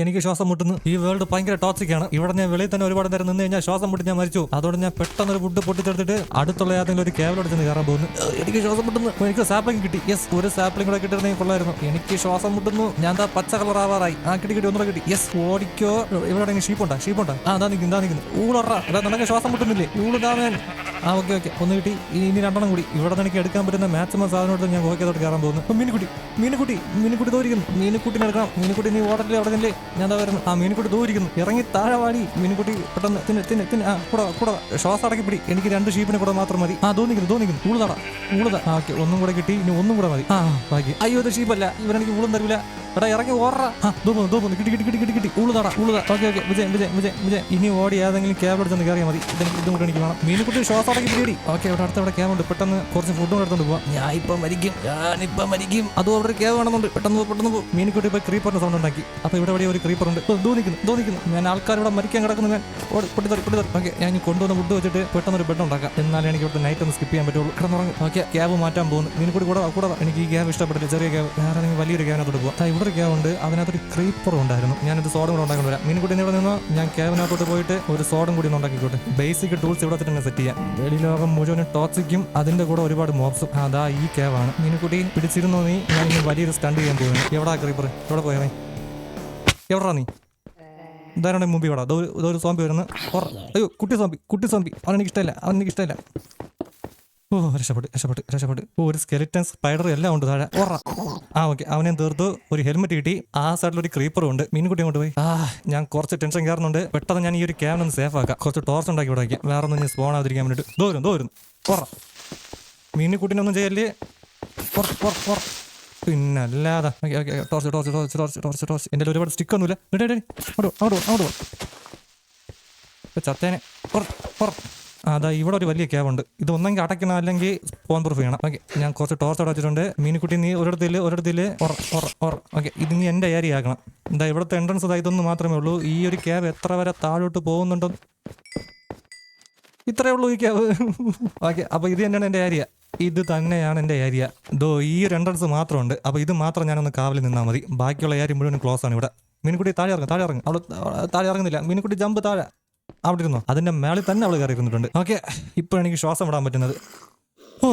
എനിക്ക് ശ്വാസം മുട്ടുന്നു. ഈ വേൾഡ് ഭയങ്കര ടോക്സിക് ആണ്. ഇവിടെ ഞാൻ വെളിയിൽ തന്നെ ഒരുപാട് നേരം നിന്ന് കഴിഞ്ഞാൽ ശ്വാസം മുട്ടി ഞാൻ മരിച്ചു. അതുകൊണ്ട് ഞാൻ പെട്ടെന്ന് ഒരു ഫുഡ് പൊട്ടിച്ചെടുത്തിട്ട് അടുത്തുള്ള ഏതെങ്കിലും ഒരു കേവൽ ചെന്ന് കയറാൻ പോകുന്നു. എനിക്ക് ശ്വാസം മുട്ടുന്നു. എനിക്ക് സാപ്ലിംഗ് കിട്ടി. യെസ് ഒരു സാപ്ലിംഗ് കൂടെ കിട്ടിയിരുന്നെങ്കിൽ കൊള്ളായിരുന്നു. എനിക്ക് ശ്വാസം മുട്ടുന്നു. ഞാൻ എന്താ പച്ച കളർ ആവാറായി. ആ കിട്ടി കിട്ടി ഒന്നുകൂടെ കിട്ടി. യെസ് ഓടിക്കോ. ഇവിടെ ഷീപ്പുണ്ടാ ഷീപ്പുണ്ടാ ആ അതാ നിൽക്കുന്നു എന്താ നിൽക്കുന്നു ഊളറ. എടാ നിനക്ക് ശ്വാസം മുട്ടുന്നില്ലേ? ഊളുതാമേൻ ആ ഓക്കെ ഓക്കെ. ഒന്ന് കിട്ടി. ഇനി രണ്ടെണ്ണം കൂടി. ഇവിടെ നിന്ന് എനിക്ക് എടുക്കാൻ പറ്റുന്ന മാക്സിമം സാധനം എടുത്ത് ഞാൻ ഗോക്കത്തോട്ട് കയറാൻ പോകുന്നു. അപ്പൊ മീനുക്കുട്ടി. മീനുക്കുട്ടി. മീനുക്കുട്ടി തോരിക്കുന്നു മീനുക്കുട്ടിനെ എടുക്കണം. മീനുക്കുട്ടി നീ ഓടല്ലേ അവിടെ നിന്നില്ലേ ഞാൻ എന്താ ആ മീനുക്കുട്ടി തോരിക്കുന്നു ഇറങ്ങി താഴെ വാടി. മീനുക്കുട്ടി പെട്ടെന്ന് തിന് തിന് തിന് ആ കൂടെ കൂടെ ശ്വാസം അടക്കി പിടി എനിക്ക് രണ്ട് ഷീപ്പിനെ കൂടെ മാത്രം മതി. ആ തോന്നിക്കുന്നു തോന്നിക്കുന്നു ഉളുതട ഉളുത ആ ഓക്കെ. ഒന്നും കൂടെ കിട്ടി. ഇനി ഒന്നും കൂടെ മതി. ആ ബാക്കി അയ്യോ ഇത് ഷീപ്പല്ല ഇവരെനിക്ക് ഉള്ളും തരില്ല എടാ ഇറങ്ങി ഓറ ആ തോന്നുന്നു തോന്നുന്നു കിട്ടി കിട്ടി കിട്ടി കിട്ടി കിട്ടി. ഉളുതട ഉളുത ഓക്കെ ഓക്കെ. വിജയ് വിജയ് വിജയ് വിജയ് ഇനി ഓടി ഏതെങ്കിലും ക്യാബ് എടുത്തൊന്ന് കയറിയാൽ മതി. ഇതിന് ഇതും കൂടെ എനിക്ക് വേണം. മീനുക്കുട്ടി ശ്വാസം അടക്കി പിടി ഓക്കെ അവിടെ അടുത്ത് അവിടെ ക്യാബ് ഉണ്ട്. പെട്ടെന്ന് കുറച്ച് ഫുഡും എടുത്തോണ്ട് പോവാം. ഞാൻ ഇപ്പൊ മരിക്കും. ഞാൻ ഞാനിപ്പോ മരിക്കും. അതും അവിടെ ക്യാബ് വേണമെന്നുണ്ട് പെട്ടെന്ന് പെട്ടെന്ന് പോകും മീനിക്കുട്ടി പോയി ക്രീപ്പറിന്റെ സൗണ്ട് ഉണ്ടാക്കി. അപ്പോൾ ഇവിടെ ഒരു ക്രീപ്പർ ഉണ്ട്. തോന്നിക്കുന്നു തോന്നിക്കുന്നു ഞാൻ ആൾക്കാർ ഇവിടെ മരിക്കാൻ കിടക്കുന്നു. ഞാൻ ഓടി പൊട്ടിത്തറി പൊട്ടിത്തറി ഓക്കെ ഞാൻ കൊണ്ടുവന്ന ഫുഡ് വെച്ചിട്ട് പെട്ടെന്ന് ഒരു ബെഡ് ഉണ്ടാക്കാം. എന്നാലേ എനിക്ക് ഇവിടുത്തെ നൈറ്റ് ഒന്ന് സ്കിപ്പ് ചെയ്യാൻ പറ്റുള്ളൂ. കിടന്നുറങ്ങും. ഓക്കെ ക്യാബ് മാറ്റാൻ പോകുന്നു. മീനിക്കുട്ടി കൂടെ കൂടെ എനിക്ക് ഈ ക്യാബ് ഇഷ്ടപ്പെട്ടില്ല. ചെറിയ ക്യാബ് ഏതെങ്കിലും വലിയൊരു ക്യാബിനകത്തോട്ട് പോകാം ഇവിടെ ഒരു ക്യാബ് ഉണ്ട്. അതിനകത്തൊരു ക്രീപ്പർ ഉണ്ടായിരുന്നു. ഞാനൊരു സോഡും കൂടെ ഉണ്ടാക്കി വരാം. മീനിക്കുട്ടി ഇവിടെ നിന്ന്? ഞാൻ ക്യാബിനകത്തോട്ട് പോയിട്ട് ഒരു സോഡും കൂടി ഉണ്ടാക്കിക്കോട്ടെ. ബേസിക് ടൂൾസ് ഇവിടെ തന്നെ സെറ്റ് ചെയ്യാം. വെളി ലോകം മുഴുവനും ടോക്സിക്കും അതിന്റെ കൂടെ ഒരുപാട് മോപ്സും. അതാ ഈ കേവാണ്. മീനുകുട്ടി പിടിച്ചിരുന്നോ നീ? ഞാൻ ഇനി വലിയൊരു സ്റ്റണ്ട് ചെയ്യാൻ പോകുന്നു. എവിടാ ക്രീപ്പർ എവിടെ പോയവേ എവിടാ നീ? ഇതാരാണ് മുമ്പ് ഇവിടെ? ഇതൊരു സോംബി വരുന്നു. അയ്യോ കുട്ടി സോംബി കുട്ടി സോംബി അവനെനിക്ക് ഇഷ്ടമില്ല അവനെനിക്ക് ഇഷ്ടമല്ല. ഓ രക്ഷപ്പെട്ട് രക്ഷപ്പെട്ട് രക്ഷപ്പെട്ട്. ഓ ഒരു സ്കെലിറ്റൻ സ്പൈഡർ എല്ലാം ഉണ്ട് താഴെ. ഒറ ആ ഓക്കെ അവനെ തീർത്തു ഒരു ഹെൽമെറ്റ് കിട്ടി. ആ സൈഡിൽ ഒരു ക്രീപ്പറും ഉണ്ട്. മീൻകുട്ടി അങ്ങോട്ട് പോയി. ആ ഞാൻ കുറച്ച് ടെൻഷൻ കയറുന്നുണ്ട് പെട്ടെന്ന് ഞാൻ ഈ ഒരു ക്യാബിൻ ഒന്ന് സേഫ് ആക്കാം. കുറച്ച് ടോർച്ച് ഉണ്ടാക്കി ഇവിടെ വയ്ക്കാം വേറെ ഒന്നും ഞാൻ സ്പോൺ ആവാതിരിക്കാൻ വേണ്ടിയിട്ട്. ദൂരം ദൂരം ഓറ മീനുകുട്ടിനൊന്നും ചെയ്യല്ലേ? പിന്നെ അല്ലാതെ. Torch torch torch torch torch torch എന്റെ ഒരുപാട് സ്റ്റിക്ക് ഒന്നുമില്ല. അങ്ങോട്ട് അങ്ങോട്ട്. ഇപ്പൊ ചത്തേനെ. അതാ ഇവിടെ ഒരു വലിയ ക്യാബ് ഉണ്ട്. ഇത് ഒന്നെങ്കിൽ അടയ്ക്കണം അല്ലെങ്കിൽ ഫോൺ പ്രൂഫ് ചെയ്യണം. ഓക്കെ ഞാൻ കുറച്ച് ടോർച്ച് അവിടെ വെച്ചിട്ടുണ്ട്. മീനുക്കുട്ടി നീ ഒരിടത്തിൽ ഒരിടത്തിൽ ഒറ ഒറ ഒറ. ഓക്കെ ഇത് നീ എന്റെ ഏരിയ ആക്കണം. എന്താ ഇവിടുത്തെ എൻട്രൻസ് ഇതാ ഇതൊന്നും മാത്രമേ ഉള്ളൂ. ഈ ഒരു ക്യാബ് എത്ര വരെ താഴോട്ട് പോകുന്നുണ്ടോ? ഇത്രയേ ഉള്ളൂ ഈ ക്യാബ് ഓക്കെ അപ്പോൾ ഇത് തന്നെയാണ് എന്റെ ഏരിയ ഇത് തന്നെയാണ് എന്റെ ഏരിയ ദോ ഈ ഒരു എൻട്രൻസ് മാത്രമുണ്ട്. അപ്പോൾ ഇത് മാത്രം ഞാനൊന്ന് കാവലിൽ നിന്നാൽ മതി. ബാക്കിയുള്ള ഏരിയ മുഴുവൻ ക്ലോസ് ആണ് ഇവിടെ. മീൻകുട്ടി താഴെ ഇറങ്ങും താഴെ ഇറങ്ങും. അവിടെ താഴെ ഇറങ്ങുന്നില്ല. മീൻകുട്ടി ജമ്പ് താഴെ. അവിടെ ഇരുന്നോ? അതിന്റെ മേളിൽ തന്നെ അവൾ കയറി ഇരുന്നിട്ടുണ്ട്. ഓക്കെ ഇപ്പോഴാണ് എനിക്ക് ശ്വാസം വിടാൻ പറ്റുന്നത്. ഓ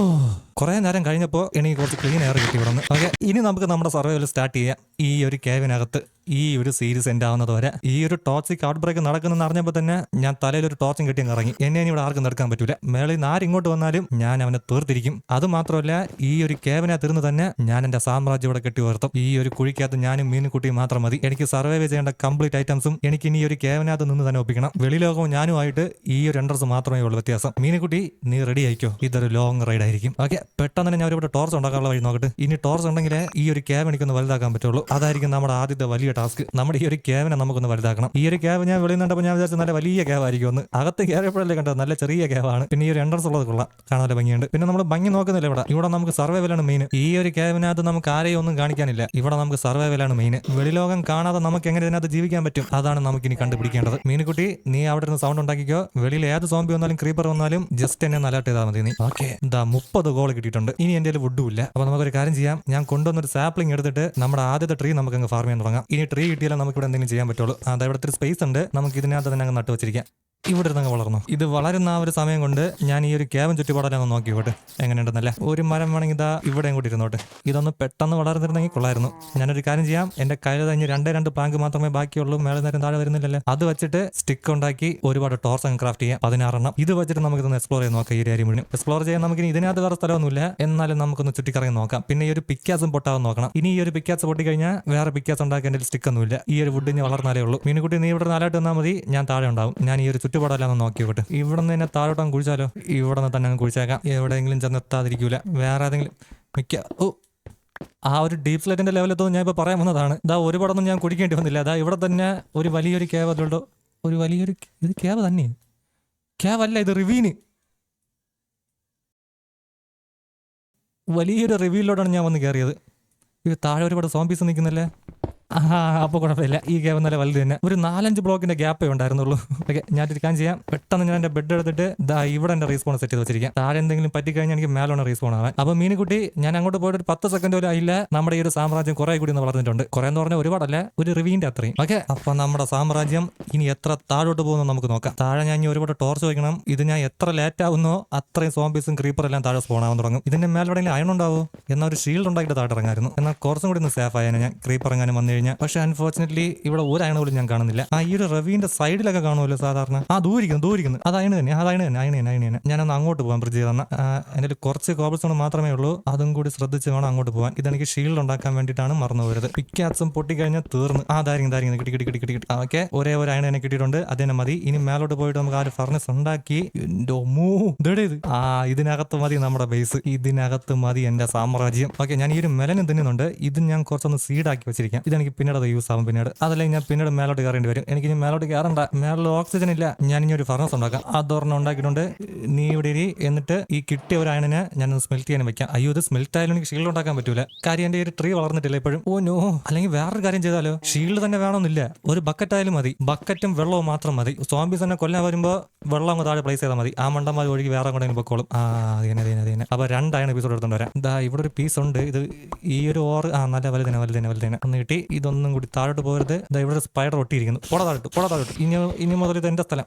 കുറെ നേരം കഴിഞ്ഞപ്പോൾ എനിക്ക് കുറച്ച് ക്ലീൻ എയർ കിട്ടി ഇവിടെ നിന്ന്. ഓക്കെ ഇനി നമുക്ക് നമ്മുടെ സർവൈവൽ സ്റ്റാർട്ട് ചെയ്യാം. ഈ ഒരു കേവിനകത്ത് ഈ ഒരു സീരീസ് എന്റെ ആവുന്നത് വരെ ഈ ഒരു ടോക്സിക് ഔട്ട് ബ്രേക്ക് നടക്കുന്നെന്ന് അറിഞ്ഞപ്പോൾ തന്നെ ഞാൻ തലയിൽ ഒരു ടോർച്ചും കെട്ടിയും ഇറങ്ങി. എന്നെ ഇനി ഇവിടെ ആർക്കും നടക്കാൻ പറ്റൂല. മേളിൽ നിന്ന് ആരിങ്ങോട്ട് വന്നാലും ഞാൻ അവനെ തീർത്തിരിക്കും. അത് മാത്രമല്ല ഈ ഒരു കേവിനകത്തിരുന്ന് തന്നെ ഞാൻ എന്റെ സാമ്രാജ്യം ഇവിടെ കെട്ടി ഉയർത്തും. ഈ ഒരു കുഴിക്കകത്ത് ഞാനും മീനുകുട്ടിയും മാത്രം മതി. എനിക്ക് സർവൈവ് ചെയ്യേണ്ട കംപ്ലീറ്റ് ഐറ്റംസും എനിക്ക് ഇനി ഒരു കേവനകത്ത് നിന്ന് തന്നെ ഒപ്പിക്കണം. വെളിലോകവും ഞാനുമായിട്ട് ഈ ഒരു എൻട്രൻസ് മാത്രമേ ഉള്ളൂ വ്യത്യാസം. മീനുകുട്ടി നീ റെഡി ആയിക്കോ? ഇതൊരു ലോങ് റൈഡ് ആയിരിക്കും. ഓക്കെ പെട്ടെന്ന് തന്നെ ഞാൻ ഇവിടെ ടോർച്ച് ഉണ്ടാക്കാനുള്ള വഴി നോക്കട്ടെ. ഇനി ടോർച്ച് ഉണ്ടെങ്കിലേ ഈ ഒരു കേവ് എനിക്കൊന്ന് വലുതാക്കാൻ പറ്റുള്ളൂ. അതായിരിക്കും നമ്മുടെ ആദ്യത്തെ വലിയ ടാസ്ക് നമ്മുടെ ഈ ഒരു ക്യാബിനെ നമുക്കൊന്ന് വലുതാക്കണം. ഈ ഒരു ക്യാബ് ഞാൻ വെളിയിൽ നിന്നപ്പോൾ ഞാൻ വിചാരിച്ചു നല്ല വലിയ ക്യാബ് ആയിരിക്കും ഒന്ന് അകത്ത് കയറിയപ്പോഴല്ലേ കണ്ടത്? നല്ല ചെറിയ ക്യാബാണ് പിന്നെ ഈ ഒരു എൻട്രൻസ് ഉള്ളത് കൊള്ളാം. കാണാൻ ഭംഗിയുണ്ട്. പിന്നെ നമ്മൾ ഭംഗി നോക്കുന്നില്ല ഇവിടെ. ഇവിടെ നമുക്ക് സർവൈവലാണ് മെയിൻ ഈ ഒരു ക്യാബിനകത്ത് നമുക്ക് ആരെയും ഒന്നും കാണിക്കാനില്ല. ഇവിടെ നമുക്ക് സർവൈവലാണ് മെയിൻ വെളിലോകം കാണാതെ നമുക്ക് എങ്ങനെ ഇതിനകത്ത് ജീവിക്കാൻ പറ്റും? അതാണ് നമുക്ക് ഇനി കണ്ടുപിടിക്കേണ്ടത്. മീനുകുട്ടി നീ അവിടെ നിന്ന് സൗണ്ട് ഉണ്ടാക്കിക്കോ. വെളിയിൽ ഏത് സോംബി വന്നാലും ക്രീപ്പർ വന്നാലും ജസ്റ്റ് എന്നെ അലർട്ട് ചെയ്താൽ മതി നീ. ഓക്കെ എന്താ മുപ്പത് ഗോൾ കിട്ടിയിട്ടുണ്ട്. ഇനി എന്റെ വുഡും ഇല്ല. അപ്പൊ നമുക്കൊരു കാര്യം ചെയ്യാം. ഞാൻ കൊണ്ടുവന്നൊരു സാപ്ലിംഗ് എടുത്തിട്ട് നമ്മുടെ ആദ്യത്തെ ട്രീ നമുക്ക് അങ്ങ് ഫാർം ചെയ്യാൻ തുടങ്ങാം. ഇനി ട്രീ കിട്ടിയാലും നമുക്ക് ഇവിടെ എന്തെങ്കിലും ചെയ്യാൻ പറ്റുള്ളൂ. അതായത് ഒരു സ്പേസ് ഉണ്ട്. നമുക്ക് ഇതിനകത്ത് തന്നെ അങ്ങ് നട്ടു വെച്ചിരിക്കാം ഇവിടെ ഇരുന്നങ്ങ് വളർന്നു. ഇത് വളരുന്ന ആ ഒരു സമയം കൊണ്ട് ഞാൻ ഈ ഒരു ക്യാബൻ ഒന്ന് നോക്കിക്കോട്ടെ എങ്ങനെയുണ്ടെന്നല്ലേ? ഒരു മരം വേണമെങ്കിൽ ഇതാ ഇവിടെയും കൂടി ഇരുന്നോട്ടെ ഇതൊന്ന് പെട്ടെന്ന് വളർന്നിരുന്നെങ്കിൽ കൊള്ളായിരുന്നു. ഞാനൊരു കാര്യം ചെയ്യാം. എന്റെ കയ്യിൽ കഴിഞ്ഞ് രണ്ട് രണ്ട് പാങ്ക് മാത്രമേ ബാക്കിയുള്ളൂ. മേലെ നേരം താഴെ വരുന്നില്ലല്ലേ? അത് വെച്ചിട്ട് സ്റ്റിക്ക് ഉണ്ടാക്കി ഒരുപാട് ടോർച്ച് അങ്ങ് ക്രാഫ്റ്റ് ചെയ്യാം. പതിനാറെണ്ണം. ഇത് വെച്ചിട്ട് നമുക്ക് ഇതൊന്ന് എക്സ്പ്ലോർ ചെയ്ത് നോക്കാം ഈ ഒരു ഏരിയ എക്സ്പ്ലോർ ചെയ്യാൻ നമുക്ക് ഇതിനകത്ത് വേറെ സ്ഥലമൊന്നുമില്ല. എന്നാലും നമുക്കൊന്ന് ചുറ്റിക്കറങ്ങി നോക്കാം. പിന്നെ ഈ ഒരു പിക്കാസും പൊട്ടാവും നോക്കണം. ഇനി ഈ ഒരു പിക്കാസ് പൊട്ടി കഴിഞ്ഞാൽ വേറെ പിക്കാസ് ഉണ്ടാക്കേണ്ട സ്റ്റിക്ക് ഒന്നുമില്ല. ഈ ഒരു വുഡിന് വളർന്നാലേ ഉള്ളൂ. മീനുകുട്ടി നീ ഇവിടെ നാലായിട്ട് വന്നാൽ മതി. ഞാൻ താഴെ ഉണ്ടാവും. ഞാൻ ഈ ഒരു ഒന്ന് നോക്കി നോക്കട്ടെ ഇവിടെ നിന്ന് തന്നെ താഴോട്ടം കുഴിച്ചാലോ? ഇവിടെ നിന്ന് തന്നെ കുഴിച്ചേക്കാം. എവിടെയെങ്കിലും ചെന്ന് എത്താതിരിക്കൂല. വേറെ ഏതെങ്കിലും മിക്ക ഓ ആ ഒരു ഡീപ് സ്ലൈറ്റിന്റെ ലെവലെത്തൊന്നും ഞാൻ ഇപ്പോൾ പറയാൻ വന്നതാണ്. ഇതാ ഒരുപാടൊന്നും ഞാൻ കുടിക്കേണ്ടി വന്നില്ല. അതാ ഇവിടെ തന്നെ ഒരു വലിയൊരു ക്യാബ് അതുള്ളൂ ഒരു വലിയൊരു ഇത് ക്യാബ് തന്നെ ക്യാബ് അല്ല ഇത് റിവീന് വലിയൊരു റിവ്യൂലോടാണ് ഞാൻ വന്ന് കയറിയത് ഇത് താഴെ ഒരുപാട് സോംബീസ് നിൽക്കുന്നില്ലേ ആ അപ്പൊ കുഴപ്പമില്ല. ഈ ഗ്യാപ്പ് നല്ല വലുത് തന്നെ. ഒരു നാലഞ്ച് ബ്ലോക്കിന്റെ ഗ്യാപ്പേ ഉണ്ടായിരുന്നുള്ളൂ. ഞാൻ ഇരിക്കാൻ ചെയ്യാം. പെട്ടെന്ന് ഞാൻ എന്റെ ബെഡ് എടുത്തിട്ട് ഇവിടെ എന്റെ റീസ്പോൺ സെറ്റ് ചെയ്ത് വെച്ചിരിക്കാം. താഴെ എന്തെങ്കിലും പറ്റി കഴിഞ്ഞാൽ എനിക്ക് മേലോണ റീസ്പോൺ ആവാൻ. അപ്പൊ മീനുകുട്ടി ഞാൻ അങ്ങോട്ട് പോയിട്ട് ഒരു പത്ത് സെക്കൻഡ് പോലും ആയില്ല. നമ്മുടെ ഈ ഒരു സാമ്രാജ്യം കുറെ കൂടി വളർന്നിട്ടുണ്ട്. കുറെ എന്ന് പറഞ്ഞാൽ ഒരുപാടല്ല ഒരു റിവീന്റെ അത്രയും. ഓക്കെ അപ്പൊ നമ്മുടെ സാമ്രാജ്യം ഇനി എത്ര താഴോട്ട് പോകുന്നു നമുക്ക് നോക്കാം. താഴെ ഞാൻ ഇനി ഒരുപാട് ടോർച്ച് വയ്ക്കണം ഇത് ഞാൻ എത്ര ലേറ്റ് ആവുന്നോ അത്രയും സോംബീസും ക്രീപ്പർ എല്ലാം താഴെ സ്പോൺ ആവാൻ തുടങ്ങും. ഇതിന്റെ മേലെവിടെയെങ്കിലും അയൺ ഉണ്ടാവോ? എന്നാൽ ഒരു ഷീൽഡ് ഉണ്ടാക്കിയിട്ട് താഴെ ഇറങ്ങായിരുന്നു. എന്നാൽ കുറച്ചും കൂടി ഒന്ന് സേഫ് ആയാലും ഞാൻ. ക്രീപ്പ് ഇറങ്ങാനും വന്നു കഴിഞ്ഞാൽ പക്ഷെ അൺഫോർച്ചുനേറ്റ്ലി ഇവിടെ ഒരു അയണ പോലും ഞാൻ കാണുന്നില്ല. ആ ഈ ഒരു റവീന്റെ സൈഡിലൊക്കെ കാണുമല്ലോ സാധാരണ. ആ ദൂരിക്കുന്നു ദൂരിക്കുന്നു. അത് അയണ് തന്നെ അത് അയണ് തന്നെ അയണ് തന്നെ അയണ് തന്നെ. ഞാനൊന്ന് അങ്ങോട്ട് പോകാൻ ബ്രിഡ്ജ് ചെയ്തെന്ന എന്റെ കുറച്ച് കോബിൾസോണ് മാത്രമേ ഉള്ളൂ. അതും കൂടി ശ്രദ്ധിച്ച് വേണം അങ്ങോട്ട് പോകാൻ ഇതെനിക്ക് ഷീൽഡ് ഉണ്ടാക്കാൻ വേണ്ടിയിട്ടാണ് മറന്നു പോയത്. പിക്കാസും പൊട്ടിക്കഴിഞ്ഞാൽ തീർന്ന്. ആ ദാരിക്കും ദാരിക്കും. കിട്ടി കിട്ടി കിട്ടി കിട്ടി കിട്ടി. ഓക്കെ. ഒരേ ഒരു അയണ കിട്ടിയിട്ടുണ്ട്. അത് തന്നെ മതി. ഇനി മേലോട്ട് പോയിട്ട് നമുക്ക് ആ ഒരു ഫർണസ് ഉണ്ടാക്കി. ആ ഇതിനകത്ത് മതി നമ്മുടെ ബേസ് ഇതിനകത്ത് മതി എന്റെ സാമ്രാജ്യം. ഓക്കെ ഞാൻ ഈ ഒരു മെലനും തിന്നുന്നുണ്ട്. ഇത് ഞാൻ കുറച്ചൊന്ന് സീഡാക്കി വെച്ചിരിക്കാം. ഇതെനിക്ക് പിന്നീട് അത് യൂസ് ആവും പിന്നീട്. അതല്ലെങ്കിൽ ഞാൻ പിന്നീട് മേലോട്ട് കയറേണ്ടി വരും. എനിക്ക് ഇനി മേലോട്ട് കയറണ്ട. മേളിൽ ഓക്സിജൻ ഇല്ല. ഞാൻ ഇനി ഒരു ഫർണസ് ഉണ്ടാക്കാം. അതൊരെണ്ണം ഉണ്ടാക്കിയിട്ടുണ്ട്. നീ ഇവിടെ ഇരി. എന്നിട്ട് ഈ കിട്ടിയ ഒരു അയണിനെ ഞാൻ സ്മെൽറ്റ് ചെയ്യാൻ വെക്കാം. അയ്യോ ഇത് സ്മെൽറ്റ് ആയാലും എനിക്ക് ഷീൽഡ് ഉണ്ടാക്കാൻ പറ്റൂല. കാര്യം എന്റെ ഒരു ട്രീ വളർന്നിട്ടില്ല ഇപ്പോഴും. Oh no. അല്ലെങ്കിൽ വേറൊരു കാര്യം ചെയ്താലോ? ഷീൽഡ് തന്നെ വേണമെന്നില്ല. ഒരു ബക്കറ്റ് ആയാലും മതി. ബക്കറ്റും വെള്ളവും മാത്രം മതി. സോംബീസ് തന്നെ കൊല്ലാൻ വരുമ്പോൾ വെള്ളം അങ്ങ് താഴെ പ്ലേസ് ചെയ്താൽ മതി. ആ മണ്ടന്മാർ ഒഴുകി വേറെ കൂടെ പൊക്കോളും. ആ അതിനെ അതിനെ അതിനെ അപ്പൊ രണ്ടായാണ് എപ്പിസോഡ് എടുത്തോണ്ട് വരാം. ഇവിടെ ഒരു പീസ് ഉണ്ട്. ഇത് ഈ ഒരു ഓർ ആ നല്ല വലുതന്നെ വലുതന്നെ വലുതന്നെ ഒന്ന് കിട്ടി. ഇതൊന്നും കൂടി താഴോട്ട് പോകരുത്. ഇതാ ഇവിടെ സ്പൈഡർ ഒട്ടിയിരിക്കുന്നു. പുറ താഴോട്ട് പുറ താഴോട്ട്. ഇനി ഇനി മുതൽ ഇത് എന്റെ സ്ഥലം.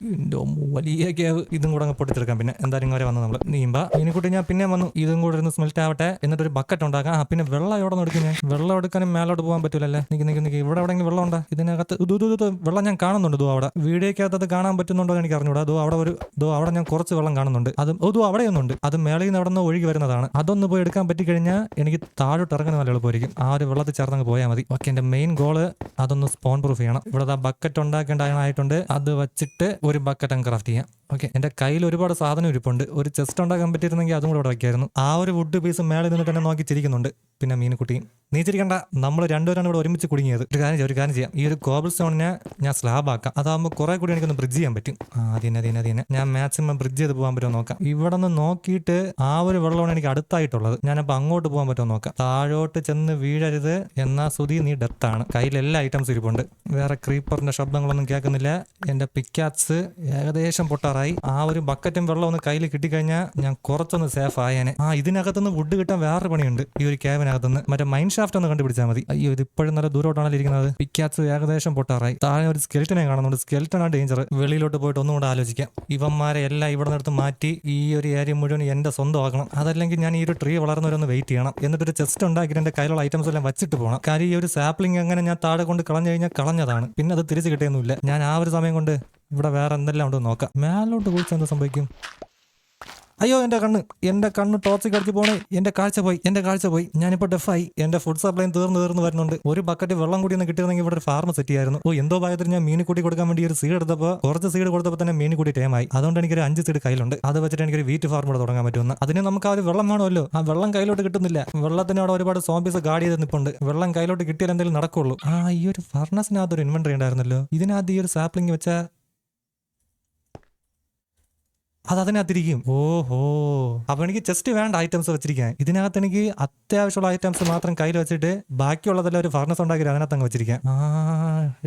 വലിയ കേവ് ഇതും കൂടെ അങ്ങ് പൊട്ടിച്ചെടുക്കാം പിന്നെ എന്തായാലും വരെ വന്നു നമ്മൾ നീമ്പ കൂട്ടി ഞാൻ പിന്നെ വന്നു. ഇതും കൂടെ ഇരുന്ന് സ്മെൽറ്റ് ആവട്ടെ. എന്നിട്ട് ഒരു ബക്കറ്റ് ഉണ്ടാക്കാം പിന്നെ വെള്ളം എവിടെ നിന്ന് എടുക്കും ഞാൻ? വെള്ളം എടുക്കാനും മേലോട്ട് പോകാൻ പറ്റൂലല്ലേ? നിക്ക് നിക്ക് നിക്ക്. ഇവിടെ എവിടെയെങ്കിലും വെള്ളം ഉണ്ടോ? ഇതിനകത്ത് ഇത് ഇത് ഇത് വെള്ളം ഞാൻ കാണുന്നുണ്ട്. ഇതോ അവിടെ. വീഡിയോക്കകത്ത് അത് കാണാൻ പറ്റുന്നുണ്ടോ എന്ന് എനിക്ക് അറിഞ്ഞൂടാ. അതോ അവിടെ ഒരു ഇതോ അവിടെ ഞാൻ കുറച്ച് വെള്ളം കാണുന്നുണ്ട്. അത് ഇതോ അവിടെയൊന്നുണ്ട്. അത് മേളയിൽ നിന്ന് അവിടെ നിന്ന് ഒഴുകി വരുന്നതാണ്. അതൊന്ന് പോയി എടുക്കാൻ പറ്റിക്കഴിഞ്ഞാൽ എനിക്ക് താഴോട്ട് ഇറങ്ങുന്ന നല്ല എളുപ്പമായിരിക്കും. ആ ഒരു വെള്ളത്തിൽ ചേർന്നങ്ങ് പോയാൽ മതി. ഓക്കെ എന്റെ മെയിൻ ഗോൾ അതൊന്ന് സ്പോൺ പ്രൂഫ് ചെയ്യണം. ഇവിടെ ബക്കറ്റ് ഉണ്ടാക്കേണ്ടതായിട്ടുണ്ട് അത് വെച്ചിട്ട് ഒരു ബക്കറ്റ് അങ്ങ് ക്രാഫ്റ്റ് ചെയ്യാം. ഓക്കെ എന്റെ കയ്യിൽ ഒരുപാട് സാധനം ഇരിപ്പുണ്ട്. ഒരു ചെസ്റ്റ് ഉണ്ടാക്കാൻ പറ്റിയിരുന്നെങ്കിൽ അതും കൂടെ വയ്ക്കായിരുന്നു ആ ഒരു വുഡ് പീസ് മേളിൽ നിന്ന് തന്നെ നോക്കി ചിരിക്കുന്നുണ്ട്. പിന്നെ മീനുക്കുട്ടിയും. നീ ചിരിക്കണ്ട. നമ്മൾ രണ്ടുപേരാണ് ഇവിടെ ഒരുമിച്ച് കുടുങ്ങിയത്. ഒരു കാര്യം ഒരു കാര്യം ചെയ്യാം. ഈ ഒരു കോബിൾ സ്റ്റോണിനെ ഞാൻ സ്ലാബ് ആക്കാം. അതാകുമ്പോൾ കുറെ കൂടി എനിക്കൊന്ന് ബ്രിഡ്ജ് ചെയ്യാൻ പറ്റും. അതിനെ അതിനെ അതിനെ ഞാൻ മാക്സിമം ബ്രിഡ്ജ് ചെയ്ത് പോകാൻ പറ്റുമോ നോക്കാം. ഇവിടെ നിന്ന് നോക്കിയിട്ട് ആ ഒരു വെള്ളമാണ് എനിക്ക് അടുത്തായിട്ടുള്ളത്. ഞാനപ്പോൾ അങ്ങോട്ട് പോകാൻ പറ്റുമോ നോക്കാം. താഴോട്ട് ചെന്ന് വീഴരുത് എന്നാ സുതി നീ ഡെത്താണ് കയ്യിൽ എല്ലാ ഐറ്റംസ് ഇരിപ്പുണ്ട്. വേറെ ക്രീപ്പറിന്റെ ശബ്ദങ്ങളൊന്നും കേൾക്കുന്നില്ല. എന്റെ പിക്കാറ്റ്സ് ഏകദേശം പൊട്ടാറായി ആ ഒരു ബക്കറ്റും വെള്ളം ഒന്ന് കയ്യിൽ കിട്ടിക്കഴിഞ്ഞാൽ ഞാൻ കുറച്ചൊന്ന് സേഫ് ആയേനെ. ആ ഇതിനകത്തുനിന്ന് വുഡ് കിട്ടാൻ വേറൊരു പണിയുണ്ട്. ഈ ഒരു ക്യാബിനകത്തുനിന്ന് മറ്റേ മൈൻ ഷാഫ്റ്റ് ഒന്ന് കണ്ടുപിടിച്ചാൽ മതി. അയ്യോ ഇത് ഇപ്പോഴും നല്ല ദൂരോട്ടാണല്ലോ ഇരിക്കുന്നത്. പിക്കാറ്റ്സ് ഏകദേശം പൊട്ടാറായി. താഴെ ഒരു സ്കെൽറ്റനെ കാണുന്നുണ്ട്. സ്കെൽറ്റനാണ് ഡേഞ്ചർ വെളിയിലോട്ട് പോയിട്ട് ഒന്നും കൂടെ ആലോചിക്കാം. ഇവന്മാരെ എല്ലാം ഇവിടെ നിന്നെടുത്ത് മാറ്റി ഈ ഒരു ഏരിയ മുഴുവൻ എന്റെ സ്വന്തമാക്കണം. അതല്ലെങ്കിൽ ഞാൻ ഈ ഒരു ട്രീ വളർന്നവരൊന്ന് വെയിറ്റ് ചെയ്യണം. എന്നിട്ടൊരു ചെസ്റ്റ് ഉണ്ടാക്കിയിട്ട് എന്റെ കയ്യിലുള്ള ഐറ്റംസ് എല്ലാം വെച്ചിട്ട് പോകണം കാര്യം ഈ ഒരു സാപ്ലിംഗ് അങ്ങനെ ഞാൻ താഴെ കൊണ്ട് കളഞ്ഞു കഴിഞ്ഞാൽ കളഞ്ഞതാണ്. പിന്നെ അത് തിരിച്ചു കിട്ടിയൊന്നുമില്ല. ഞാൻ ആ ഒരു സമയം കൊണ്ട് ഇവിടെ വേറെ എന്തെല്ലാം ഉണ്ടെന്ന് നോക്കാം. മേലോട്ട് കുളിച്ച് എന്താ സംഭവിക്കും. അയ്യോ എന്റെ കണ്ണ് എന്റെ കണ്ണ് ടോർച്ച് കടിച്ച് പോണേ. എന്റെ കാഴ്ച പോയി എന്റെ കാഴ്ച പോയി. ഞാനിപ്പോ ഡെഫായി എന്റെ ഫുഡ് സപ്ലൈ തീർന്നു തീർന്നു വരുന്നുണ്ട്. ഒരു ബക്കറ്റ് വെള്ളം കൂടി ഒന്ന് കിട്ടിയിരുന്നെങ്കിൽ ഇവിടെ ഒരു ഫാർമ സെറ്റ് ചെയ്യായിരുന്നു. ഓ എന്തോ ഭാഗത്തിൽ ഞാൻ മീൻ കൂടി കൊടുക്കാൻ വേണ്ടി ഒരു സീഡ് എടുത്തപ്പോൾ കുറച്ച് സീഡ് കൊടുത്തപ്പോൾ തന്നെ മീൻ കൂടി ടൈമായി അതുകൊണ്ട് എനിക്കൊരു അഞ്ച് സീഡ് കയ്യിലുണ്ട്. അത് വെച്ചിട്ട് എനിക്കൊരു വീറ്റ് ഫാർം ഇവിടെ തുടങ്ങാൻ പറ്റുമെന്ന്. അതിന് നമുക്ക് ആ ഒരു വെള്ളം വേണമല്ലോ. ആ വെള്ളം കയ്യിലോട്ട് കിട്ടുന്നില്ല. വെള്ളത്തിന് അവിടെ ഒരുപാട് സോംബീസ് ഗാർഡ് ചെയ്ത് നിൽപ്പുണ്ട് വെള്ളം കയ്യിലോട്ട് കിട്ടിയാൽ എന്തെങ്കിലും നടക്കുള്ളൂ. ആ ഈ ഒരു ഫർണസിനകത്ത് ഒരു ഇൻവെന്ററി ഉണ്ടായിരുന്നല്ലോ. ഇതിനകത്ത് ഈ ഒരു സാപ്ലിംഗ് വെച്ചാൽ അത് അതിനകത്തിരിക്കും ഓഹോ. അപ്പൊ എനിക്ക് ജസ്റ്റ് വേണ്ട ഐറ്റംസ് വെച്ചിരിക്കാൻ. ഇതിനകത്ത് എനിക്ക് അത്യാവശ്യമുള്ള ഐറ്റംസ് മാത്രം കയ്യിൽ വെച്ചിട്ട് ബാക്കിയുള്ളതെല്ലാം ഒരു ഫർണസ് ഉണ്ടാക്കി അതിനകത്ത് അങ്ങ് വെച്ചിരിക്കാം. ആ